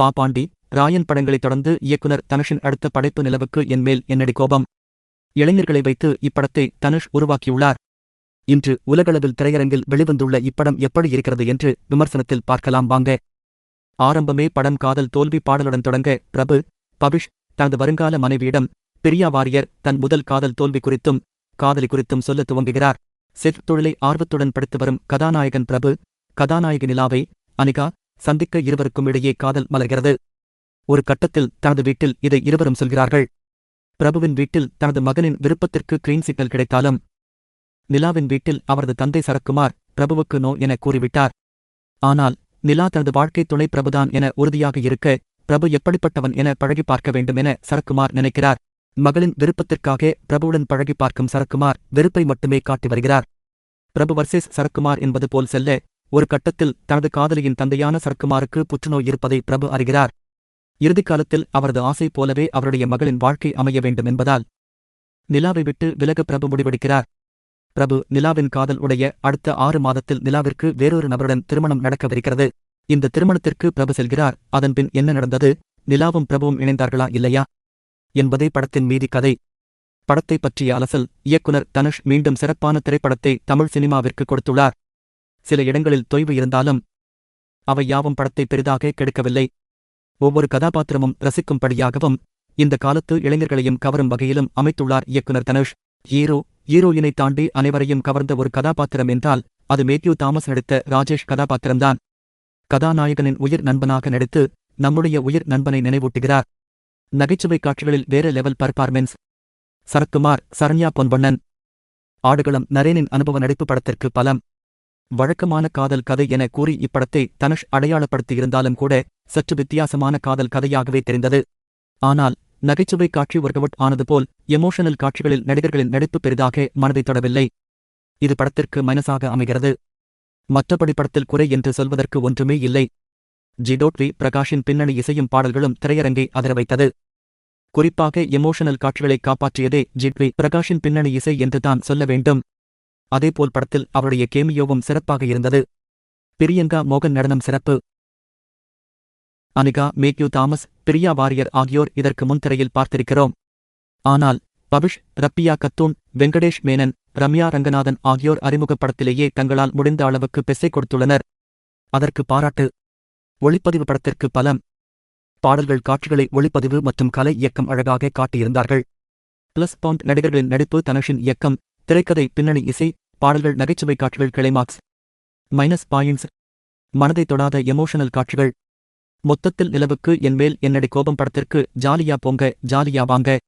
பாப்பாண்டி ராயன் படங்களைத் தொடர்ந்து இயக்குனர் தனுஷின் அடுத்த படைப்பு நிலவுக்கு என்மேல் என்னடி கோபம். இளைஞர்களை வைத்து இப்படத்தை தனுஷ் உருவாக்கியுள்ளார். இன்று உலகளவில் திரையரங்கில் வெளிவந்துள்ள இப்படம் எப்படி இருக்கிறது என்று விமர்சனத்தில் பார்க்கலாம் வாங்க. ஆரம்பமே படம் காதல் தோல்வி பாடலுடன் தொடங்க பிரபு பபிஷ் தனது வருங்கால மனைவியிடம் பிரியா வாரியர் தன் முதல் காதல் தோல்வி குறித்தும் காதலி குறித்தும் சொல்ல துவங்குகிறார். செட் தொழிலை ஆர்வத்துடன் படித்து வரும் கதாநாயகன் பிரபு கதாநாயகி நிலாவை அனிகா சந்திக்க இருவருக்கும் இடையே காதல் மலர்கிறது. ஒரு கட்டத்தில் தனது வீட்டில் இதை இருவரும் சொல்கிறார்கள். பிரபுவின் வீட்டில் தனது மகனின் விருப்பத்திற்கு கிரீன் சிக்னல் கிடைத்தாலும் நிலாவின் வீட்டில் அவரது தந்தை சரக்குமார் பிரபுவுக்கு நோ என கூறிவிட்டார். ஆனால் நிலா தனது வாழ்க்கை துணை பிரபுதான் என உறுதியாக இருக்க பிரபு எப்படிப்பட்டவன் என பழகி பார்க்க வேண்டும் என சரக்குமார் நினைக்கிறார். மகளின் விருப்பத்திற்காக பிரபுவுடன் பழகி பார்க்கும் சரக்குமார் வெறுப்பை மட்டுமே காட்டி வருகிறார். பிரபு வர்சஸ் சரக்குமார் என்பது போல் செல்ல ஒரு கட்டத்தில் தனது காதலியின் தந்தையான சரக்குமாருக்கு புற்றுநோய் இருப்பதை பிரபு அறிகிறார். இறுதிக் காலத்தில் அவரது ஆசை போலவே அவருடைய மகளின் வாழ்க்கை அமைய வேண்டும் என்பதால் நிலாவை விட்டு விலக பிரபு முடிவெடுக்கிறார். பிரபு நிலாவின் காதல் உடைய அடுத்த ஆறு மாதத்தில் நிலாவிற்கு வேறொரு நபருடன் திருமணம் நடக்கவிருக்கிறது. இந்த திருமணத்திற்கு பிரபு செல்கிறார். அதன்பின் என்ன நடந்தது? நிலாவும் பிரபுவும் இணைந்தார்களா இல்லையா? என்பதே படத்தின் மீதி கதை. படத்தை பற்றிய அலசல் இயக்குனர் தனுஷ் மீண்டும் சிறப்பான திரைப்படத்தை தமிழ் சினிமாவிற்கு கொடுத்துள்ளார். சில இடங்களில் தொய்வு இருந்தாலும் அவை யாவும் படத்தை பெரிதாக கெடுக்கவில்லை. ஒவ்வொரு கதாபாத்திரமும் ரசிக்கும்படியாகவும் இந்த காலத்து இளைஞர்களையும் கவரும் வகையிலும் அமைத்துள்ளார் இயக்குனர் தனுஷ். ஹீரோ ஹீரோயினை தாண்டி அனைவரையும் கவர்ந்த ஒரு கதாபாத்திரம் என்றால் அது மேத்யூ தாமஸ் நடித்த ராஜேஷ் கதாபாத்திரம்தான். கதாநாயகனின் உயிர் நண்பனாக நடித்து நம்முடைய உயிர் நண்பனை நினைவூட்டுகிறார். நகைச்சுவை காட்சிகளில் வேற லெவல் பர்ஃபார்மென்ஸ். சரத்குமார் சரண்யா பொன்பண்ணன் ஆடுகளம் நரேனின் அனுபவ நடிப்பு படத்திற்கு பலம். வழக்கமான காதல் கதை என கூறி இப்படத்தை தனுஷ் அடையாளப்படுத்தியிருந்தாலும் கூட சற்று வித்தியாசமான காதல் கதையாகவே தெரிந்தது. ஆனால் நகைச்சுவை காட்சி ஒர்கவுட் ஆனது போல் எமோஷனல் காட்சிகளில் நடிகர்களின் நடிப்பு பெரிதாக மனதை தொடவில்லை. இது படத்திற்கு மைனஸாக அமைகிறது. மற்றபடி படத்தில் குறை என்று சொல்வதற்கு ஒன்றுமே இல்லை. ஜிடோட்வி பிரகாஷின் பின்னணி இசையும் பாடல்களும் திரையரங்கை அதிர வைத்தது. குறிப்பாக எமோஷனல் காட்சிகளை காப்பாற்றியதே ஜிட்வி பிரகாஷின் பின்னணி இசை என்றுதான் சொல்ல வேண்டும். அதேபோல் படத்தில் அவருடைய கேமியோவும் சிறப்பாக இருந்தது. பிரியங்கா மோகன் நடனம் சிறப்பு. அனிகா மேக்யூ தாமஸ் பிரியா வாரியர் ஆகியோர் இதற்கு முன்திரையில் பார்த்திருக்கிறோம். ஆனால் பபிஷ் ரப்பியா கத்தூன் வெங்கடேஷ் மேனன் ரம்யா ரங்கநாதன் ஆகியோர் அறிமுகப்படத்திலேயே தங்களால் முடிந்த அளவுக்கு பெசை கொடுத்துள்ளனர். அதற்கு பாராட்டு. ஒளிப்பதிவு படத்திற்கு பலம். பாடல்கள் காட்சிகளை ஒளிப்பதிவு மற்றும் கலை இயக்கம் அழகாக காட்டியிருந்தார்கள். பிளஸ் பாண்ட் நடிகர்களின் நடிப்பு தனுஷின் இயக்கம் திரைக்கதை பின்னணி இசை பாடல்கள் நகைச்சுவை காட்சிகள் கிளைமாக்ஸ் மைனஸ் பாயிண்ட்ஸ் மனதை தொடாத எமோஷனல் காட்சிகள். மொத்தத்தில் நிலவுக்கு என்மேல் என்னடி கோபம் படத்திற்கு ஜாலியா போங்க ஜாலியா வாங்க